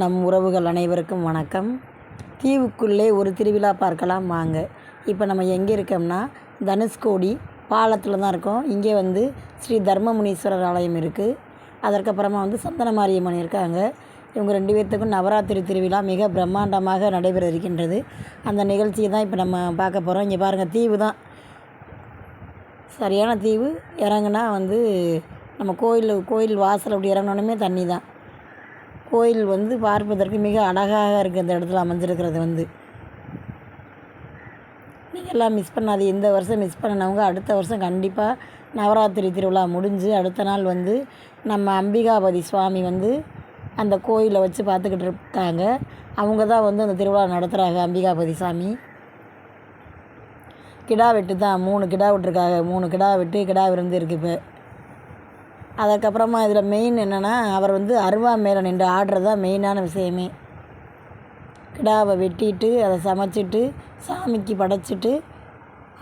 நம் உறவுகள் அனைவருக்கும் வணக்கம். தீவுக்குள்ளே ஒரு திருவிழா பார்க்கலாம் வாங்க. இப்போ நம்ம எங்கே இருக்கோம்னா தனுஷ்கோடி பாலத்தில் தான் இருக்கோம். இங்கே வந்து ஸ்ரீ தர்மமுனீஸ்வரர் ஆலயம் இருக்குது அதற்கப்புறமா வந்து சந்தன மாரியம்மன் இருக்காங்க. இவங்க ரெண்டு பேர்த்துக்கும் நவராத்திரி திருவிழா மிக பிரம்மாண்டமாக நடைபெற இருக்கின்றது. அந்த நிகழ்ச்சியை தான் இப்போ நம்ம பார்க்க போகிறோம் இங்கே பாருங்கள் தீவு தான். சரியான தீவு. இறங்குனா வந்து நம்ம கோயில் கோயில் வாசல் அப்படி இறங்கினோடனே தண்ணி தான். கோயில் வந்து பார்ப்பதற்கு மிக அழகாக இருக்குது அந்த இடத்துல அமைஞ்சிருக்கிறது வந்து. நீங்கள் எல்லாம் மிஸ் பண்ணாது இந்த வருஷம் மிஸ் பண்ணினவங்க அடுத்த வருஷம் கண்டிப்பாக நவராத்திரி திருவிழா முடிஞ்சு அடுத்த நாள் வந்து நம்ம அம்பிகாபதி சுவாமி வந்து அந்த கோயிலை வச்சு பார்த்துக்கிட்டு இருக்காங்க. அவங்க தான் வந்து அந்த திருவிழா நடத்துகிறாங்க அம்பிகாபதி சாமி. கிடா வெட்டு தான். மூணு கிடா விட்டுருக்காங்க. மூணு கிடா வெட்டு கிடா விருந்து இருக்குது இப்போ. அதுக்கப்புறமா இதில் மெயின் என்னென்னா அவர் வந்து அருவா மேலே நின்று ஆடுறது தான் மெயினான விஷயமே. கிடாவை வெட்டிட்டு அதை சமைச்சிட்டு சாமிக்கு படைச்சிட்டு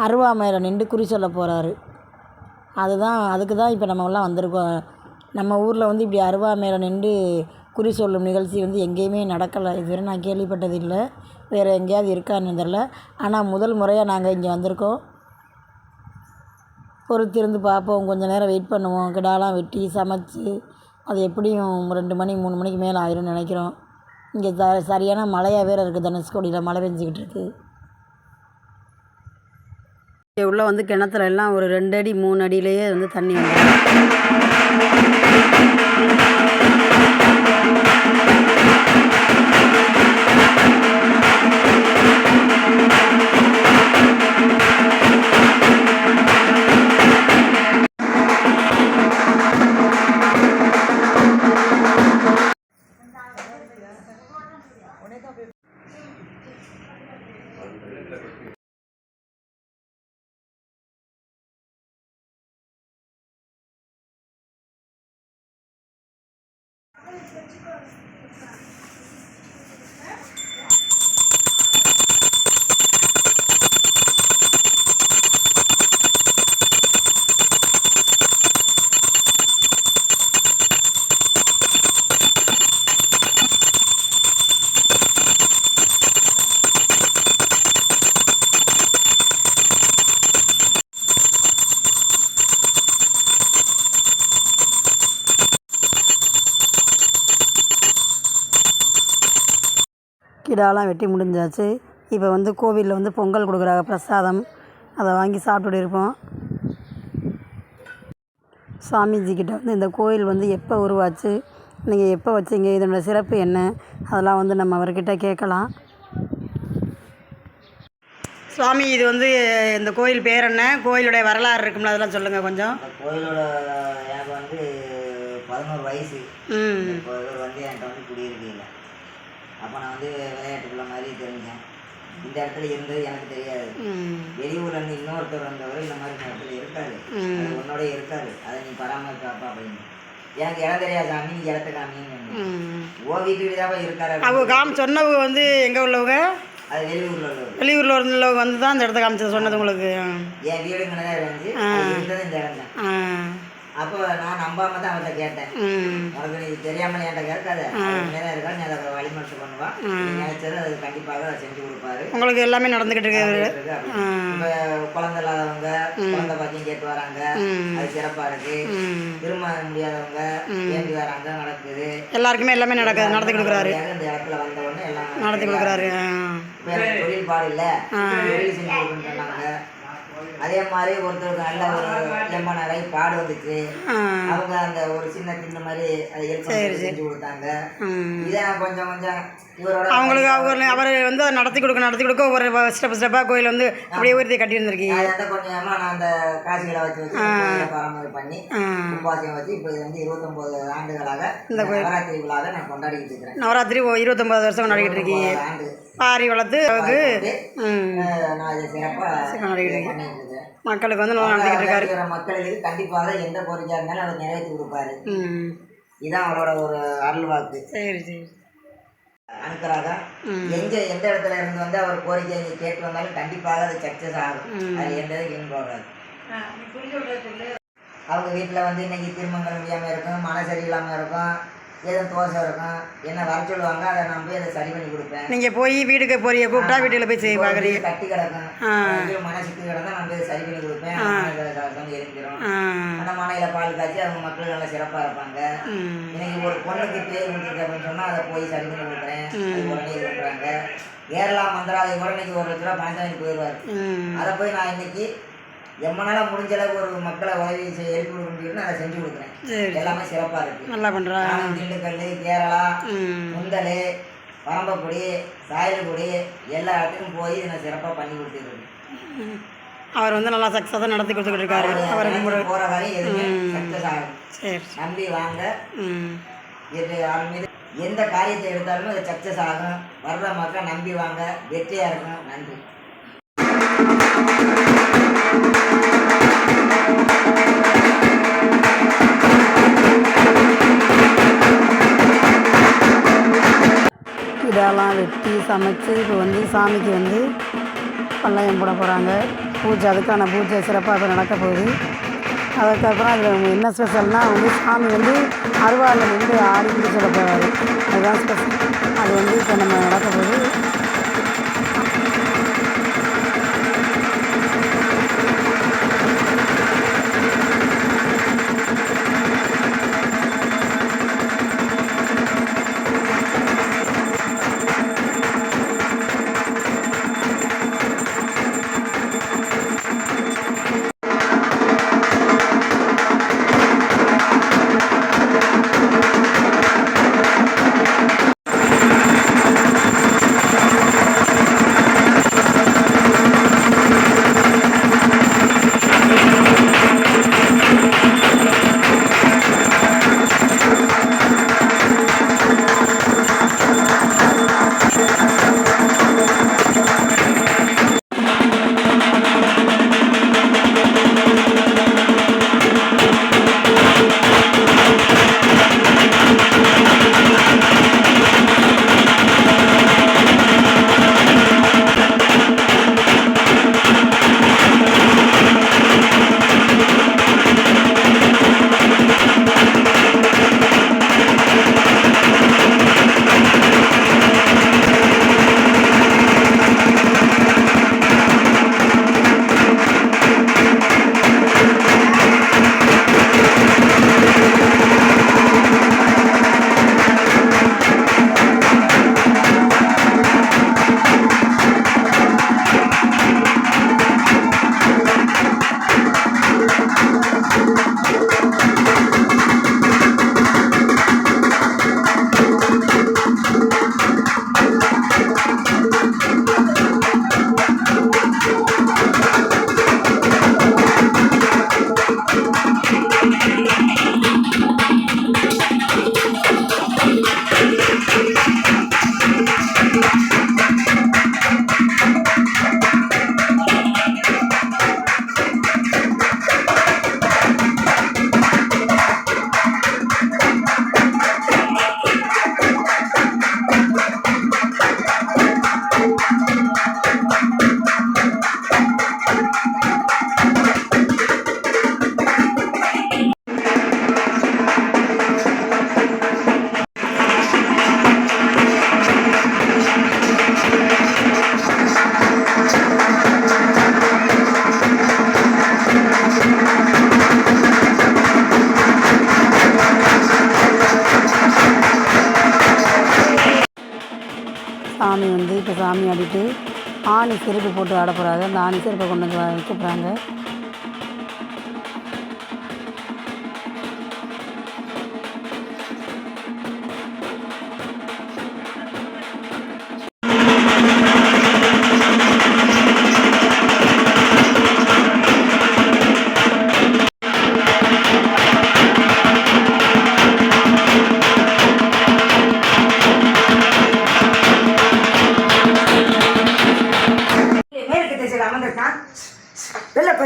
அருவா மேலே நின்று குறி சொல்ல போகிறாரு அதுதான் அதுக்கு தான் இப்போ நம்மலாம் வந்திருக்கோம். நம்ம ஊரில் வந்து இப்படி அருவா மேலே நின்று குறி சொல்லும் நிகழ்ச்சி வந்து எங்கேயுமே நடக்கலை. இதுவரை நான் கேள்விப்பட்டது இல்லை. வேறு எங்கேயாவது இருக்கான்னு தெரில ஆனால் முதல் முறையாக நாங்கள் இங்கே வந்திருக்கோம். பொறுத்திருந்து பார்ப்போம். கொஞ்சம் நேரம் வெயிட் பண்ணுவோம். கிடாலாம் வெட்டி சமைச்சி அது எப்படியும் ரெண்டு மணி மூணு மணிக்கு மேலே ஆயிரும்னு நினைக்கிறோம். இங்கே த சரியான மழையாக வேறு இருக்குது தனுஷ்கோடியில் மழை பெஞ்சிக்கிட்டு இருக்குது இங்கே உள்ள வந்து கிணத்துல எல்லாம் ஒரு ரெண்டு அடி மூணு அடியிலேயே வந்து தண்ணி வந்துடும் கிடாலாம் வெட்டி முடிஞ்சாச்சு. இப்போ வந்து கோவிலில் வந்து பொங்கல் கொடுக்குறாங்க பிரசாதம். அதை வாங்கி சாப்பிட்டுட்டு இருப்போம். சாமிஜி கிட்ட வந்து இந்த கோயில் வந்து எப்போ உருவாச்சு நீங்கள் எப்போ வச்சீங்க இதனோட சிறப்பு என்ன அதெல்லாம் வந்து நம்ம அவர்கிட்ட கேட்கலாம். சுவாமி இது வந்து இந்த கோயில் பேர் என்ன? கோயிலுடைய வரலாறு இருக்கும்ல அதெல்லாம் சொல்லுங்கள் கொஞ்சம். கோயிலோட எனக்கு வந்து பதினோரு வயசு. வந்து என்கிட்ட வந்து குடியிருக்கையில் அப்போ நான் வந்து விளையாட்டுக்குள்ள மாதிரி தெரிஞ்சேன். இந்த இடத்துல இருந்தது எனக்கு தெரியாது. வெளியூர்ல இருந்து இன்னொருத்தர் வந்தவர் இந்த மாதிரி இந்த இடத்துல. அது உன்னோட இருக்காரு அதை நீ பராமரிக்காப்பா அப்படின்னு. எனக்கு இடம் தெரியாது சாமி நீ இடத்த காமின்னு ஓ வீட்டுக்கு தான் இருக்காரு அவங்க காம் சொன்னவங்க வந்து எங்கே உள்ளவங்க? அது வெளியூர்ல உள்ளவர். வெளியூரில் உள்ளவங்க வந்து தான் அந்த இடத்த காமிச்சது சொன்னது உங்களுக்கு. என் வீடு இங்கே தான் இருந்துச்சு இந்த இடம் தான் அப்போ நான் நம்பாம தான் அவர்கிட்ட கேட்டேன். உனக்கு நீ தெரியாமல் என்கிட்ட கேட்காத. நேரம் இருக்கா? நீ அதை வழிமட்டு பண்ணுவா நீ நினைச்சது அது கண்டிப்பாக அதை செஞ்சு கொடுப்பாரு. உங்களுக்கு எல்லாமே நடந்துக்கிட்டு இருக்கு. இப்ப குழந்தை இல்லாதவங்க குழந்தை பாக்கியம் கேட்டு வராங்க. அது சிறப்பா இருக்கு. திரும்ப முடியாதவங்க வேண்டி வராங்க? நடக்குது. எல்லாருக்குமே எல்லாமே நடக்குது நடத்தி கொடுக்குறாரு. இந்த இடத்துல வந்த உடனே எல்லாம் நடத்தி கொடுக்குறாரு. தொழில் பாடு இல்ல. தொழில் செஞ்சு கொடுக்குன்னு சொன்னாங்க. அதே மாதிரி ஒருத்தருக்கு நல்ல ஒரு எம்மனரை பாடு வந்துச்சு அவங்க அந்த ஒரு சின்ன தின்ன மாதிரி அதை பண்ணி செஞ்சு கொடுத்தாங்க. இதை கொஞ்சம் கொஞ்சம் இவரோட அவங்களுக்கு அவங்க அவர் வந்து நடத்தி கொடுக்க நடத்தி கொடுக்க ஒரு ஸ்டெப் ஸ்டெப்பாக கோயில் வந்து அப்படியே உயர்த்தி கட்டியிருந்திருக்கீங்க. அது வந்து கொஞ்சமா நான் அந்த காசுகளை வச்சு பராமரிப்பு பண்ணி உபாசியம் வச்சு இப்போ வந்து இருபத்தொன்பது ஆண்டுகளாக இந்த நவராத்திரி விழாவை நான் கொண்டாடிக்கிட்டு இருக்கிறேன். நவராத்திரி இருபத்தொம்பது வருஷம் கொண்டாடிக்கிட்டு இருக்கீங்க. பாரி வளர்த்து நான் சிறப்பாக கொண்டாடிக்கிட்டு இருக்கிறேன் மக்களுக்கு வந்து நல்லா நடத்திக்கிட்டு இருக்காரு. இருக்கிற மக்களுக்கு கண்டிப்பாக எந்த கோரிக்கையா இருந்தாலும் அவர் நிறைவேற்றி கொடுப்பாரு. ம். இதான் அவரோட ஒரு அருள் வாக்கு. சரி சரி. அனுக்கராக எங்க எந்த இடத்துல இருந்து வந்து அவர் கோரிக்கையை நீ கேட்டு வந்தாலும் கண்டிப்பாக அது சக்சஸ் ஆகும். அது எந்த போகாது. அவங்க வீட்டில் வந்து இன்னைக்கு திருமணங்கள் முடியாமல் இருக்கும் மன சரியில்லாமல் இருக்கும். ஏதும் தோசை இருக்கும் என்ன வர சொல்லுவாங்க அதை நான் போய் அதை சரி பண்ணி கொடுப்பேன். நீங்கள் போய் வீட்டுக்கு போறிய? கூப்பிட்டா வீட்டில் போய் செய்ய பார்க்குறீங்க கட்டி கிடக்கும் மனை சுற்றி கிடந்தா நான் போய் சரி பண்ணி கொடுப்பேன். ஆ. அந்த மனையில் பால் காய்ச்சி அவங்க மக்கள் நல்லா சிறப்பாக இருப்பாங்க. இன்னைக்கு ஒரு பொண்ணுக்கு பேர் முடிஞ்சிருக்கு அப்படின்னு சொன்னால் அதை போய் சரி பண்ணி கொடுக்குறேன். உடனே இது பண்ணுறாங்க கேரளா மந்திராலயம் கூட இன்னைக்கு ஒரு லட்ச ரூபா வாங்கி போயிடுவார் அதை போய் நான் இன்னைக்கு எம்மனால முடிஞ்ச அளவுக்கு ஒரு மக்களை உதவி செய்ய எழுப்பி கொடுக்க முடியும்னு அதை செஞ்சு கொடுக்குறேன். எல்லாமே சிறப்பாக இருக்கு. நல்லா பண்ணுறா நானும் திண்டுக்கல் கேரளா முந்தல் பரம்பக்குடி சாயல்குடி எல்லா இடத்துக்கும் போய் நான் சிறப்பாக பண்ணி கொடுத்துருக்கேன். அவர் வந்து நல்லா சக்ஸஸாக நடத்தி கொடுத்துக்கிட்டு இருக்காரு அவர் போகிற வரையும் எதுவுமே சக்ஸஸ் ஆகும் நம்பி வாங்க. அவன் மீது எந்த காரியத்தை எடுத்தாலுமே அது சக்ஸஸ் ஆகும். வர்ற மக்கள் நம்பி வாங்க. வெற்றியாக இருக்கும் நன்றி. இதெல்லாம் வெட்டி சமைச்சு இப்போ வந்து சாமிக்கு வந்து பல்லாயம் போட போகிறாங்க பூஜை அதுக்கான பூஜை சிறப்பாக இப்போ நடக்க போகுது. அதுக்கப்புறம் அதில் என்ன ஸ்பெஷல்னால் வந்து சாமி வந்து அருவாளில் வந்து ஆடி பிடிச்சிட போகிறாரு அதுதான் ஸ்பெஷல் அது வந்து இப்போ நம்ம நடக்க போகுது. சாமி ஆடிட்டு ஆணி செருப்பு போட்டு ஆட போகிறாங்க அந்த ஆணி செருப்பை கொண்டு வந்து வைக்க போகிறாங்க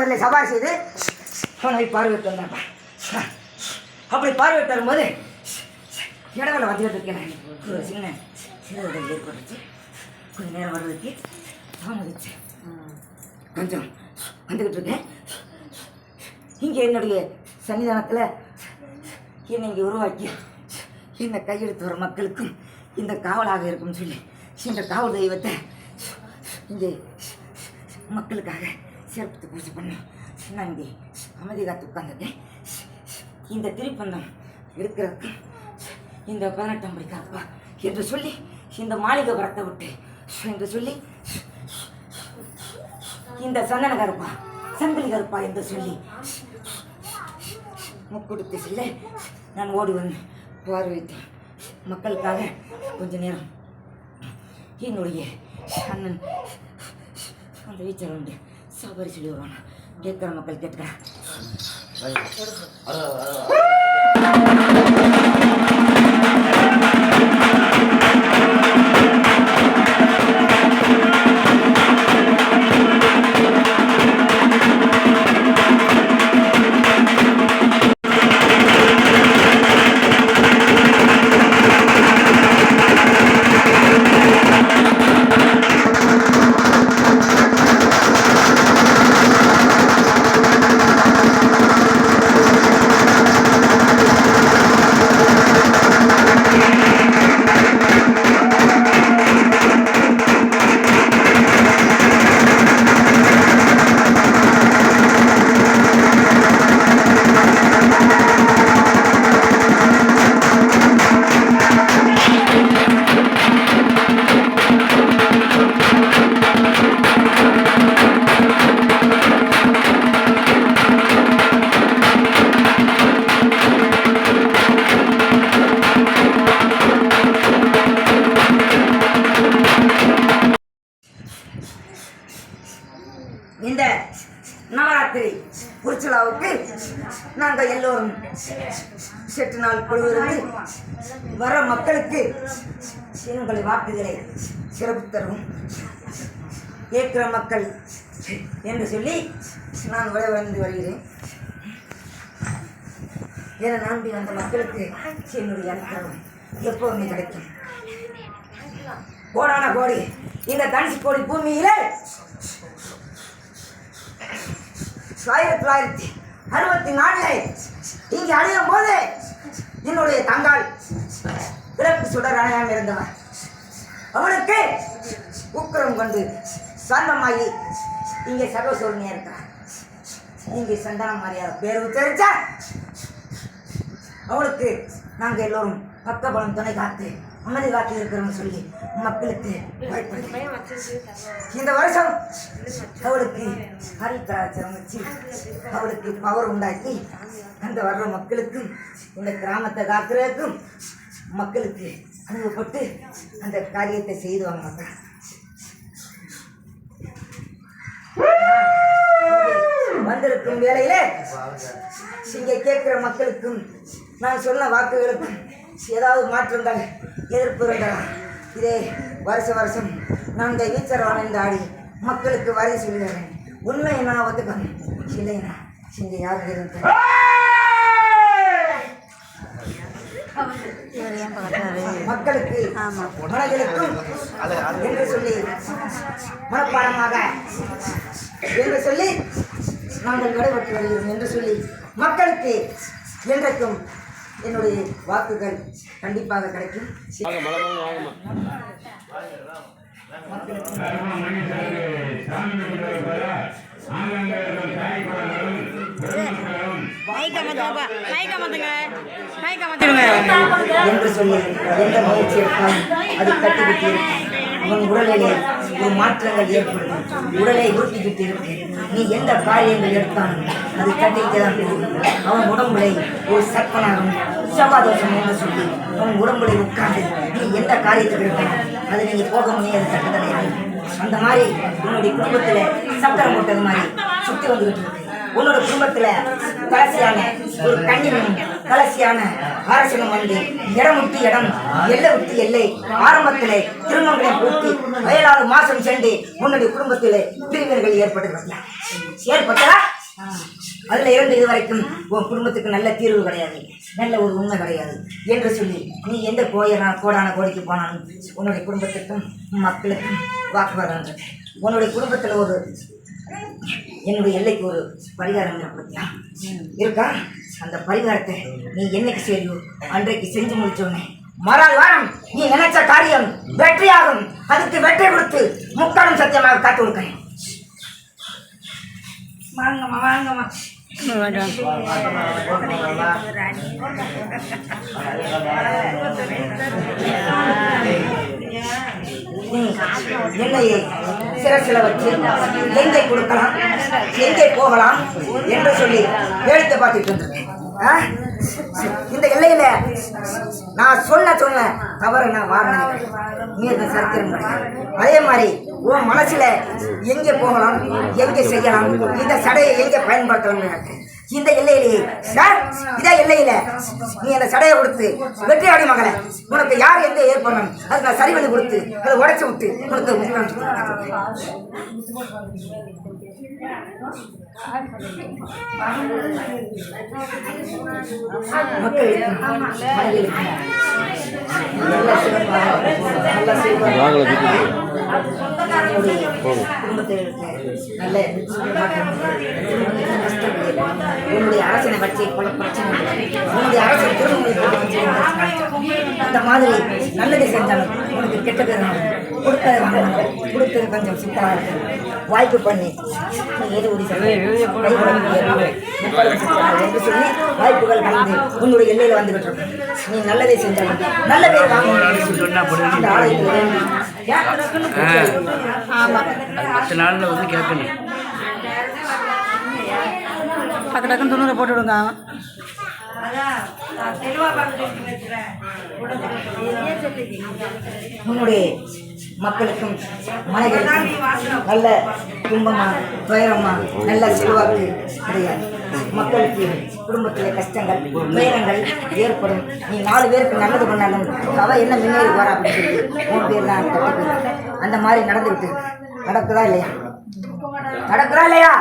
வெள்ளப்பதிலை சவாரி செய்து அவனை பார்வையிட்டு வந்தாப்பா அப்படி பார்வையிட்டு வரும்போது இடங்களை வந்துட்டு இருக்கேன் ஒரு சின்ன சிறுவர்கள் ஏற்பட்டுச்சு கொஞ்சம் நேரம் வர்றதுக்கு தாமதிச்சு கொஞ்சம் வந்துக்கிட்டு இருக்கேன். இங்கே என்னுடைய சன்னிதானத்தில் என்னை இங்கே உருவாக்கி இந்த கையெழுத்து வர மக்களுக்கும் இந்த காவலாக இருக்கும்னு சொல்லி இந்த காவல் தெய்வத்தை இங்கே மக்களுக்காக சிறப்பு பூஜை பண்ணோம் நான் இங்கே அமைதி காத்து உட்கார்ந்திருக்கேன் இந்த திருப்பந்தம் எடுக்கிறதுக்கு இந்த பதினெட்டாம் படி என்று சொல்லி இந்த மாளிகை வரத்தை விட்டு என்று சொல்லி இந்த சந்தன கருப்பா சங்கிலி கருப்பா என்று சொல்லி முக்குடுத்து செல்ல நான் ஓடி வந்து பார்வைத்தேன் மக்களுக்காக கொஞ்ச நேரம் என்னுடைய அண்ணன் அந்த வீச்சல் உண்டு சபரி சொல்லி வருவானா கேட்குற மக்கள் கேட்குறேன் வாக்குகளை சிறப்பு தரும். ஏற்கிற மக்கள் என்று சொல்லி நான் விட வந்து வருகிறேன். என நம்பி வந்த மக்களுக்கு என்னுடைய அனுகிரகம் எப்போதுமே கிடைக்கும். கோடான கோடி இந்த தனுசு கோடி பூமியிலே ஆயிரத்தி தொள்ளாயிரத்தி அறுபத்தி நாலில் இங்கே அழியும் போது என்னுடைய தங்காள் பிறப்பு சுடர் அணையாமல் இருந்தவர். அவனுக்கு உக்கரம் கொண்டு சாந்தமாகி இங்கே சர்வசோதனையாக இருக்கிறான். இங்கே சந்தானம் மாதிரியாக பேர் தெரிஞ்சா அவளுக்கு நாங்கள் எல்லோரும் பக்கபலம் துணை காத்து அமைதி காத்து இருக்கிறோம்னு சொல்லி மக்களுக்கு இந்த வருஷம் அவளுக்கு ஹரிகராச்சரம் வச்சு அவளுக்கு பவர் உண்டாக்கி அந்த வர்ற மக்களுக்கும் இந்த கிராமத்தை காக்கிறதுக்கும் மக்களுக்கு அனுபவப்பட்டு அந்த காரியத்தை செய்துவாங்க மக்கள். வந்திருக்கும் வேளையில இங்கே கேட்கிற மக்களுக்கும் நான் சொன்ன வாக்குகளுக்கும் ஏதாவது மாற்றங்கள் எதிர்ப்பு இருந்தால் இதே வருஷ வருஷம் நான் இந்த ஈச்சரவான் என்று ஆடி மக்களுக்கு வரி சொல்லுகிறேன். உண்மை நான் ஒத்துக்கணும்? இல்லைனா இங்கே யாரும் இருந்து இவர் ஏன் பார்க்குறாரு மக்களுக்கு ஆமாம் மனதிலுக்கும் என்று சொல்லி மனப்பாடமாக என்று சொல்லி நாங்கள் நடைபெற்று வருகிறோம் என்று சொல்லி மக்களுக்கு என்றைக்கும் என்னுடைய வாக்குகள் கண்டிப்பாக கிடைக்கும். மாத்துங்க மைக்க மாத்திடுங்க என்று சொல்லி எந்த முயற்சி எடுத்தாலும் அது கட்டிக்கிட்டு உன் உடலிலே ஒரு மாற்றங்கள் ஏற்படும் உடலை இருக்கு நீ எந்த காரியங்கள் எடுத்தாலும் அது கட்டிக்கிட்டு தான் போகும் அவன் உடம்புலை ஒரு சர்ப்பனாகும். செவ்வாதோஷம் என்று சொல்லி அவன் உடம்புலை உட்கார்ந்து நீ எந்த காரியத்துக்கு எடுத்தாலும் அது நீங்க போக முடியாது கட்டுதலை அந்த மாதிரி உன்னுடைய குடும்பத்துல சக்கரம் போட்டது மாதிரி சுத்தி வந்துகிட்டு இருக்கு. உன்னோட குடும்பத்துல கலசியான ஒரு கண்ணினும் கலசியான அரசனும் வந்து இடம் விட்டு இடம் எல்லை விட்டு எல்லை. ஆரம்பத்திலே திருமணங்களை பூட்டி வயலாறு மாசம் சென்று உன்னுடைய குடும்பத்திலே பிரிவினர்கள் ஏற்படுகிறது ஏற்பட்டதா? அதுல இருந்து இது வரைக்கும் உன் குடும்பத்துக்கு நல்ல தீர்வு கிடையாது. நல்ல ஒரு உண்மை கிடையாது என்று சொல்லி நீ எந்த கோயிலான கோடான கோடிக்கு போனாலும் உன்னுடைய குடும்பத்துக்கும் மக்களுக்கும் வாக்குவாதம் இருக்கு. உன்னுடைய குடும்பத்தில் ஒரு என்னுடைய எல்லைக்கு ஒரு பரிகாரம் பத்தியா இருக்கா? அந்த பரிகாரத்தை நீ என்னைக்கு செய்யோ அன்றைக்கு செஞ்சு முடிச்சோன்னே மறால் வாரம் நீ நினைச்ச காரியம் வெற்றியாகும். அதுக்கு வெற்றி கொடுத்து முக்காலும் சத்தியமாக காத்து கொடுக்கிறேன். வாங்கம்மா வாங்கம்மா. நீ என்னையை சிரசில வச்சு எங்கே கொடுக்கலாம் எங்கே போகலாம் என்று சொல்லி வேடிக்கை பார்த்துட்டு இருந்தேன். ஆ? இந்த எல்லையில நான் சொன்ன சொன்ன தவறு நான் வாரணம் மீது இந்த சரித்திரம் அதே மாதிரி உன் மனசுல எங்கே போகலாம் எங்கே செய்யலாம் இந்த சடையை எங்கே பயன்படுத்தலாம் எனக்கு இந்த எல்லையிலேயே சார் இதே எல்லையில நீ அந்த சடையை கொடுத்து வெற்றியாடி மகளை உனக்கு யார் எந்த ஏற்படணும் அதுக்கு நான் சரி பண்ணி கொடுத்து அதை உடைச்சு விட்டு உனக்கு முக்கியம் குடும்பத்தில் நல்ல உன்னுடைய அரசனை வச்சு பல பிரச்சனை உன்னுடைய அந்த மாதிரி நல்லது செஞ்சாலும் உனக்கு கெட்டது கொடுத்தது கொடுத்தது கொஞ்சம் சிக்கலாக இருக்கு வாய்ப்பு பண்ணி. எது உறுதி என்று சொல்லி வாய்ப்புகள் கலந்து உன்னுடைய எல்லையில் வந்துகிட்டு இருக்கும் நீ நல்லதை செஞ்சாலும் நல்ல பேர் பத்து நாளில் வந்து கேட்கணும். டக்கு டக்குன்னு துணுரை போட்டு விடுங்க. உன்னுடைய மக்களுக்கும் மனைகளுக்கும் நல்ல துன்பமா துயரமா நல்ல செல்வாக்கு கிடையாது. மக்களுக்கு குடும்பத்தில் கஷ்டங்கள் துயரங்கள் ஏற்படும். நீ நாலு பேருக்கு நல்லது பண்ணாலும் அவ என்ன முன்னேறி போறா அப்படின்னு சொல்லி உன் பேர் தான் அந்த மாதிரி நடந்துக்கிட்டு நடக்குதா இல்லையா? நடக்குதா இல்லையா?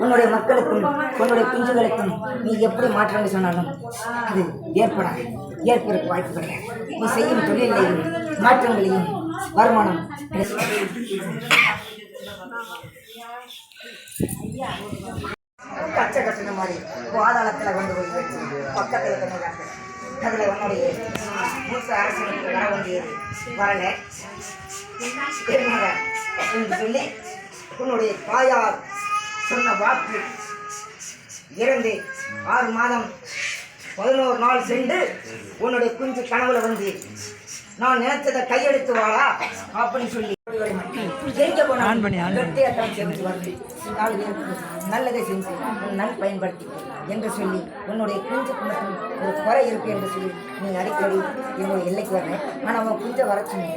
உன்னுடைய மக்களுக்கும் உன்னுடைய குஞ்சுகளுக்கும் நீ எப்படி மாற்றங்கள் சொன்னாலும் அது ஏற்படாது. ஏற்பதற்கு வாய்ப்பு கிடையாது நீ செய்யும் தொழிலையும் மாற்றங்களையும் வருமானம் கச்சை கட்டின மாதிரி பாதாளத்தில் கொண்டு போய் வச்சு பக்கத்தில் கொண்டு காட்டு. அதில் உன்னுடைய மூத்த அரசுக்கு வர வேண்டியது வரல. என்று சொல்லி உன்னுடைய தாயார் சொன்ன வாக்கு இறந்து ஆறு மாதம் பதினோரு நாள் சென்று உன்னுடைய குஞ்சு கனவுல வந்து நான் நினைச்சதை கையெடுத்து வாடா அப்படின்னு சொல்லி நல்லதை செஞ்சு நன் பயன்படுத்தி என்று சொல்லி உன்னுடைய குஞ்சுக்கு மட்டும் ஒரு குறை இருக்கு என்று சொல்லி நீ அடிக்கடி என்னுடைய எல்லைக்கு வரல ஆனால் உன் குஞ்சை வரைச்சி நீ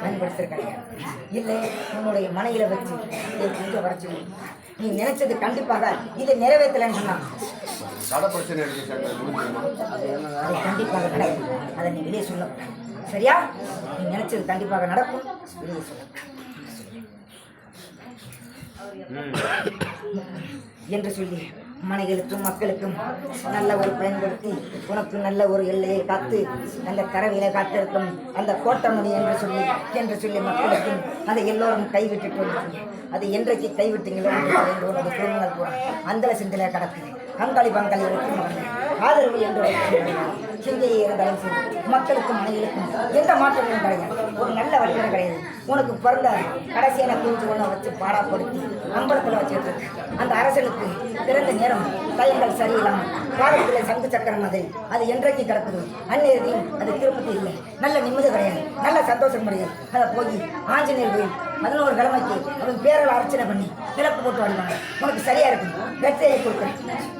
பயன்படுத்திருக்க இல்லை உன்னுடைய மனையில வச்சு குஞ்சை வரைச்சி நீ நினைச்சது கண்டிப்பாக இதை நிறைவேற்றலைன்னு சொன்னா கடை பிரச்சனை இருக்கு சார் முடிஞ்சுமா அது கண்டிப்பாக நடக்கும். அதை நீ வெளியே சொல்ல. சரியா? நீ நினைச்சது கண்டிப்பாக நடக்கும். வெளியே சொல்ல. என்று சொல்லி மனைகளுக்கும் மக்களுக்கும் நல்ல ஒரு பயன்படுத்தி உனக்கு நல்ல ஒரு எல்லையை காத்து நல்ல கரவில காத்திருக்கும் அந்த கோட்டமணி என்று சொல்லி என்று சொல்லி மக்களுக்கும் அதை எல்லோரும் கைவிட்டுட்டு அது என்றைக்கு கைவிட்டீங்களோ என்று உனது திருமணம் பூரா அந்த சிந்தனை கடக்குது அங்காளி பங்காளி ஆதரவு என்று சிந்தையை இருந்தாலும் மக்களுக்கும் மனைவிகளுக்கும் எந்த மாற்றங்களும் கிடையாது. ஒரு நல்ல வழிமுறை கிடையாது. உனக்கு பிறந்த கடைசியான குஞ்சு ஒன்று வச்சு பாடாப்படுத்தி அம்பலத்தில் வச்சுட்டு இருக்கு. அந்த அரசனுக்கு பிறந்த நேரம் கைகள் சரியில்லாமல் பாதத்தில் சங்கு சக்கரம் அது. அது என்றைக்கு கிடக்குது அந்நேரத்தையும் அது திருப்பதி இல்லை. நல்ல நிம்மதி கிடையாது. நல்ல சந்தோஷம் கிடையாது. அதை போய் ஆஞ்சநேயர் கோயில் பதினோரு கிழமைக்கு அவன் பேரில் அர்ச்சனை பண்ணி பிறப்பு போட்டு வருவாங்க உனக்கு சரியா இருக்கும். வெற்றியை கொடுக்குறேன்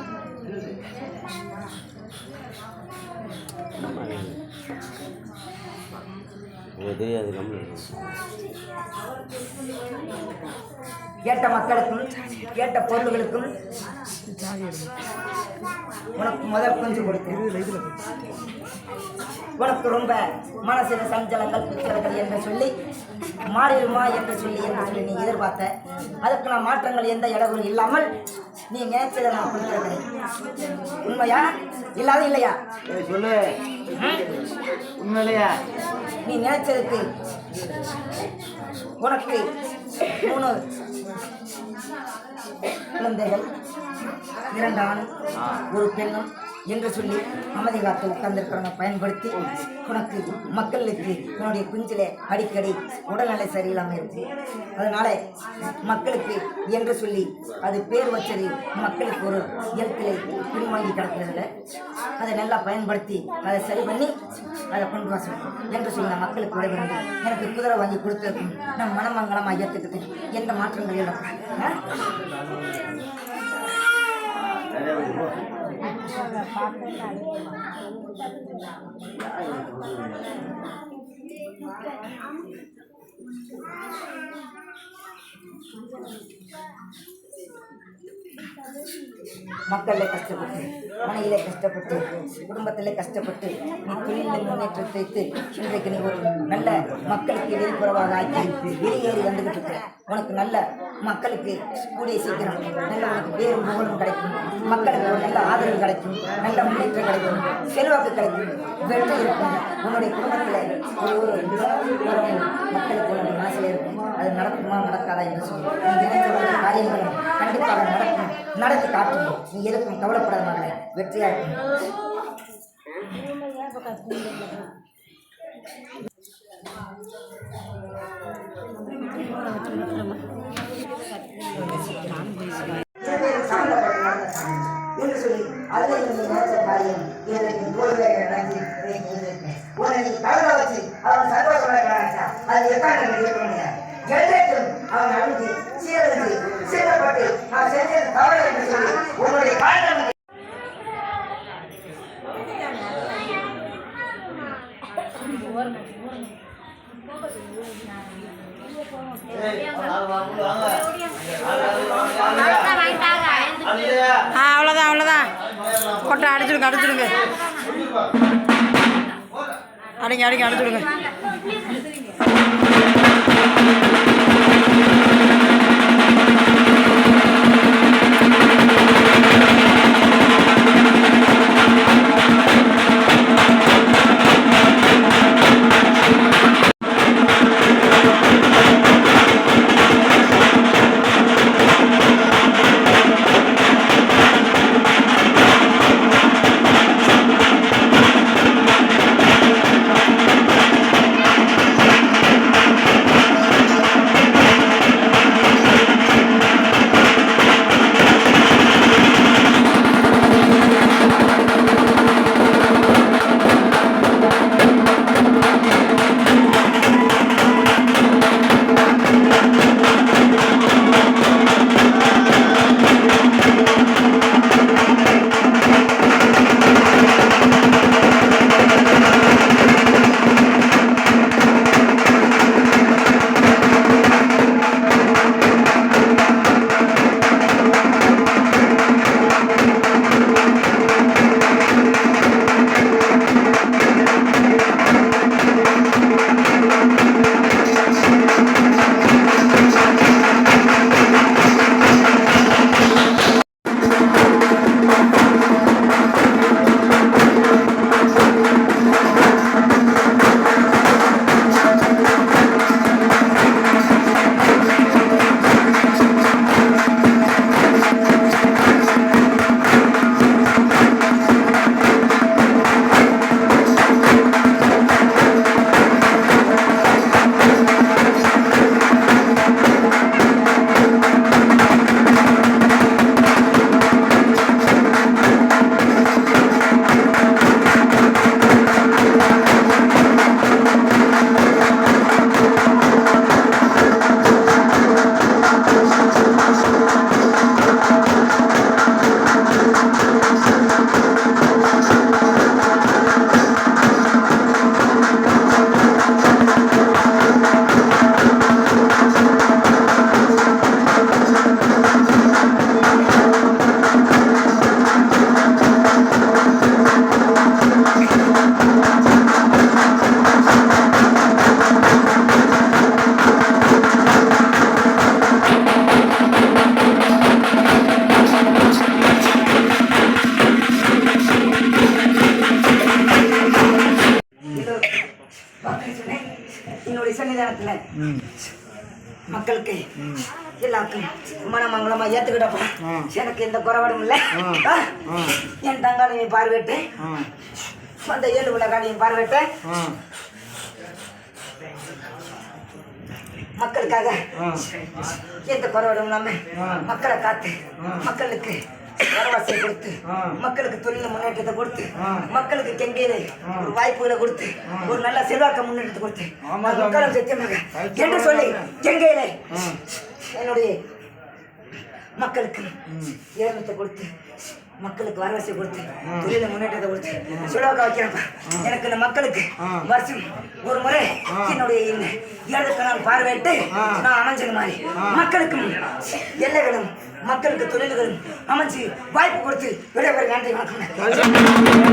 உங்களுக்கு தெரியாது கம்மி கேட்ட மக்களுக்கும் கேட்ட பொருள்களுக்கும் உனக்கு முதல் குஞ்சு கொடுத்தேன் உனக்கு ரொம்ப மனசில் சஞ்சலங்கள் புத்தகங்கள் என்று சொல்லி மாறிடுமா என்று சொல்லி என்று சொல்லி நீ எதிர்பார்த்த. அதுக்கு நான் மாற்றங்கள் எந்த இடங்களும் இல்லாமல் நீ நினைச்சதை நான் கொடுத்துருக்கிறேன். உண்மையா? இல்லாத இல்லையா? சொல்லு. உண்மையிலையா. நீ நினைச்சதுக்கு உனக்கு மூணு குழந்தைகள் இரண்டு ஆணும் ஒரு பெண்ணும் என்று சொல்லி அமைதி காத்து உட்கார்ந்துருக்கிறவங்க பயன்படுத்தி உனக்கு மக்களுக்கு உன்னுடைய குஞ்சிலே அடிக்கடி உடல்நிலை சரியில்லாமல் இருக்கு. அதனால மக்களுக்கு என்று சொல்லி அது பேர் வச்சது மக்களுக்கு ஒரு இயற்கையை பின்வாங்கி கிடக்கிறதுல அதை நல்லா பயன்படுத்தி அதை சரி பண்ணி அதை கொண்டு வர என்று சொல்லி நான் மக்களுக்கு விடைபெறுந்து எனக்கு குதிரை வாங்கி கொடுத்ததுக்கும் நான் மனமங்கலமாக ஏற்றுக்கிட்டு எந்த மாற்றங்கள் இல்லை. ஆ? மக்களிலே கஷ்டப்பட்டு மனையிலே கஷ்டப்பட்டு குடும்பத்திலே கஷ்டப்பட்டு நீ தொழிலில் முன்னேற்றம் வைத்து இன்றைக்கு நீ ஒரு நல்ல மக்களுக்கு வெளிப்புறவாக ஆக்கி வெளியேறி வந்துகிட்டு இருக்கிற உனக்கு நல்ல மக்களுக்கு கூடிய சீக்கிரம் நல்ல உனக்கு பேரும் புகழும் கிடைக்கும். மக்களுக்கு ஒரு நல்ல ஆதரவு கிடைக்கும். நல்ல முன்னேற்றம் கிடைக்கும். செல்வாக்கு கிடைக்கும். வெற்றி இருக்கும். உன்னுடைய குடும்பத்தில் ஒரு ஒரு மக்களுக்கு ஒரு மனசில் இருக்கும். அது நடக்குமா நடக்காதா என்று சொல்லி. ஒரு காரியங்களும் கண்டிப்பாக நடக்கும். நடத்தி காட்டும். நீ எதுக்கும் கவலைப்படாத மகளே. வெற்றியாக இருக்கும். என்று சொல்லி அதில் நீ நினைச்ச காரியம் எனக்கு தோல்வியாக உன்னை நீ வச்சு அவன் சந்தோஷமாக அது எக்காரணம் முடியாது என்றைக்கும் அவன் அழுது சீரழிஞ்சு சீரப்பட்டு நான் செஞ்சது தவறு என்று சொல்லி உன்னுடைய காரணம் ஆ அவ்வளோதான் அவ்வளோதான் கொட்டை அடிச்சிடுங்க அடிச்சிடுங்க அடிங்க அடிங்க அடிச்சிடுங்க பார்வையிட்டு அந்த ஏழு உலகாளையும் பார்வையிட்டு மக்களுக்காக எந்த குறைபாடும் இல்லாம மக்களை காத்து மக்களுக்கு வரவாசியை கொடுத்து மக்களுக்கு தொழில் முன்னேற்றத்தை கொடுத்து மக்களுக்கு கெங்கையில ஒரு வாய்ப்புகளை கொடுத்து ஒரு நல்ல செல்வாக்க முன்னேற்றத்தை கொடுத்து மக்களும் சத்தியமாக என்று சொல்லி கெங்கையில என்னுடைய மக்களுக்கு ஏகத்தை கொடுத்து மக்களுக்கு வரவசை கொடுத்து தொழில முன்னேற்றத்தை கொடுத்து சுலோக வைக்கிறப்ப. எனக்கு இந்த மக்களுக்கு வருஷம் ஒரு முறை என்னுடைய இந்த ஏழுக்கு நான் பார்வையிட்டு நான் அமைஞ்சது மாதிரி. மக்களுக்கும் எல்லைகளும் மக்களுக்கு தொழில்களும் அமைச்சு வாய்ப்பு கொடுத்து விடைபெற நன்றி வணக்கம்.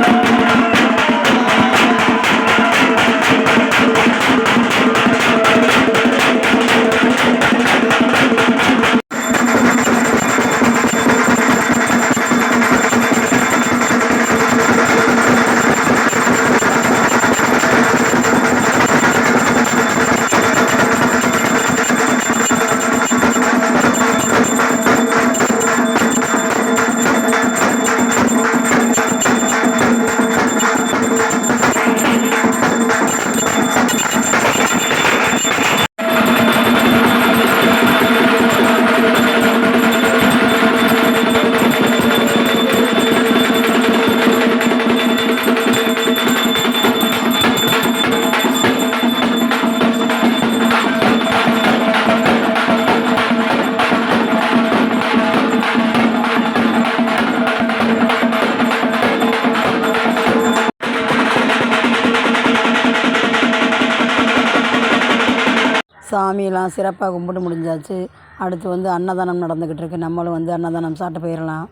சாமியெல்லாம் சிறப்பாக கும்பிட்டு முடிஞ்சாச்சு. அடுத்து வந்து அன்னதானம் நடந்துக்கிட்டு இருக்கு. நம்மளும் வந்து அன்னதானம் சாப்பிட்டு போயிடலாம்.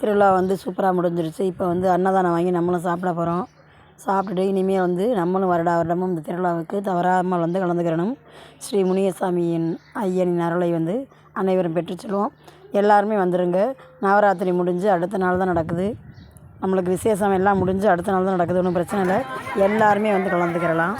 திருவிழா வந்து சூப்பராக முடிஞ்சிருச்சு. இப்போ வந்து அன்னதானம் வாங்கி நம்மளும் சாப்பிட போகிறோம் சாப்பிட்டுட்டு இனிமேல் வந்து நம்மளும் வருடா வருடமும் இந்த திருவிழாவுக்கு தவறாமல் வந்து கலந்துக்கிறணும். ஸ்ரீ முனியசாமியின் ஐயனின் அருளை வந்து அனைவரும் பெற்று செல்வோம். எல்லாருமே வந்துடுங்க நவராத்திரி முடிஞ்சு அடுத்த நாள் தான் நடக்குது. நம்மளுக்கு விசேஷம் எல்லாம் முடிஞ்சு அடுத்த நாள் தான் நடக்குது ஒன்றும் பிரச்சனை இல்லை. எல்லாருமே வந்து கலந்துக்கிறலாம்.